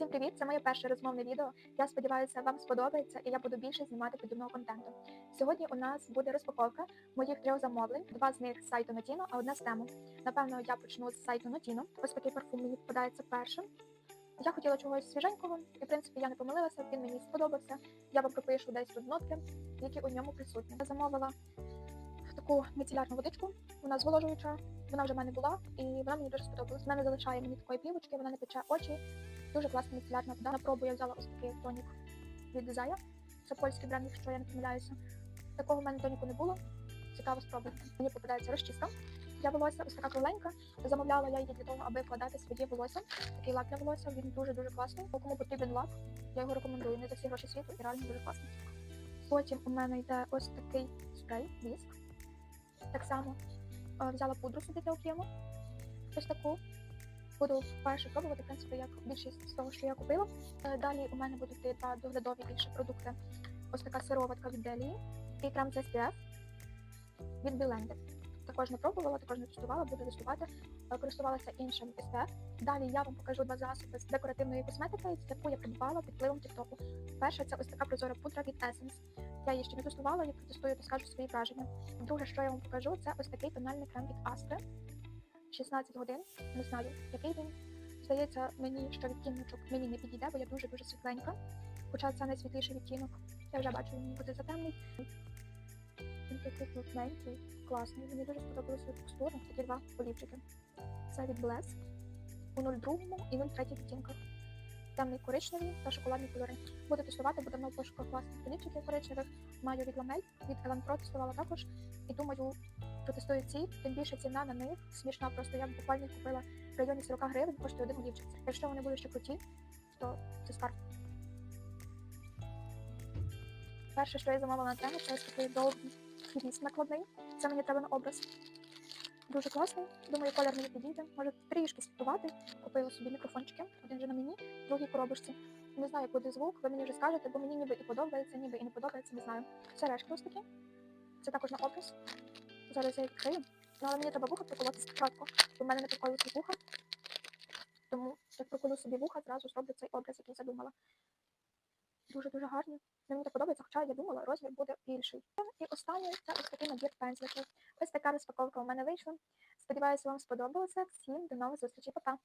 Всім привіт! Це моє перше розмовне відео. Я сподіваюся, вам сподобається і я буду більше знімати подібного контенту. Сьогодні у нас буде розпаковка моїх трьох замовлень. Два з них з сайту Notino, а одне з тему. Напевно, я почну з сайту Notino. Ось такий парфум мені попадається першим. Я хотіла чогось свіженького, і в принципі я не помилилася, він мені сподобався. Я вам пропишу десь тут нотки, які у ньому присутні. Я замовила таку міцелярну водичку, вона зволожуюча, вона вже в мене була, і вона мені дуже сподобалась. Вона не залишає мені такої плівочки, вона не пече очі. Дуже класна міцелярна вода. На пробу я взяла ось такий тонік від Desire. Це польський бренд, якщо я не помиляюся. Такого в мене тоніку не було. Цікаво спробувати. Мені попадається розчіска для волосся, ось така кругленька. Замовляла я її для того, аби вкладати своє волосся. Такий лак для волосся, він дуже-дуже класний. Кому потрібен лак, я його рекомендую. Не за всі гроші світу і реально дуже класний. Потім у мене йде ось такий спрей, віск. Так само е, взяла пудру собі для об'єму. Ось таку. Буду вперше пробувати, в принципі, як більшість з того, що я купила. Е, Далі у мене будуть два доглядові більше продукти. Ось така сироватка від Делії і крем з SPF від Blender. Також не пробувала, також не тестувала, буду тестувати. Е, Користувалася іншим SPF. Далі я вам покажу два засоби з декоративної косметики, яку я придбала під впливом TikTok. Перша це ось така прозора пудра від Essence. Я її ще не тестувала, як протестую, то скажу свої враження. Друге, що я вам покажу, це ось такий тональний крем від Astra. 16 годин. Не знаю, який він. Здається, мені що відтіночок мені не підійде, бо я дуже-дуже світленька. Хоча це найсвітліший відтінок. Я вже бачу, він буде затемний. Він такий плотненький, класний. Мені дуже сподобалася текстура. Такі два олівчики. Це від Bless у 02 і 03 відтінках. Темний коричневий та шоколадні кольори. Буду тестувати, бо давно в пошуках класних олівчиків коричневих. Маю від Ламель, від Elan Pro тестувала також. І думаю, протестую ці, тим більше ціна на них смішна. Просто я буквально купила в районі 40 гривень, коштує один олівчик. Якщо вони будуть ще круті, то це скарб. Перше, що я замовила на тему, це такий довгий хвіст накладний. Це мені треба на образ. Дуже класний. Думаю, колір мені підійде. Може трішки світлувати. Купила собі мікрофончики, один вже на мені, другий коробочці. Не знаю, як буде звук, ви мені вже скажете, бо мені ніби і подобається, ніби і не подобається, не знаю. Сережки ось такі. Це також на образ. Зараз я відкрию. Ну, але мені треба вуха проколоти спочатку, бо в мене не приколюється вуха. Тому як проколю собі вуха, зразу зроблю цей образ, який задумала. Дуже-дуже гарні. Мені так подобається, хоча я думала, розмір буде більший. І останнє це ось такий набір пензликів. Ось така розпаковка у мене вийшла. Сподіваюся, вам сподобалося. Всім до нових зустрічей, Па-па!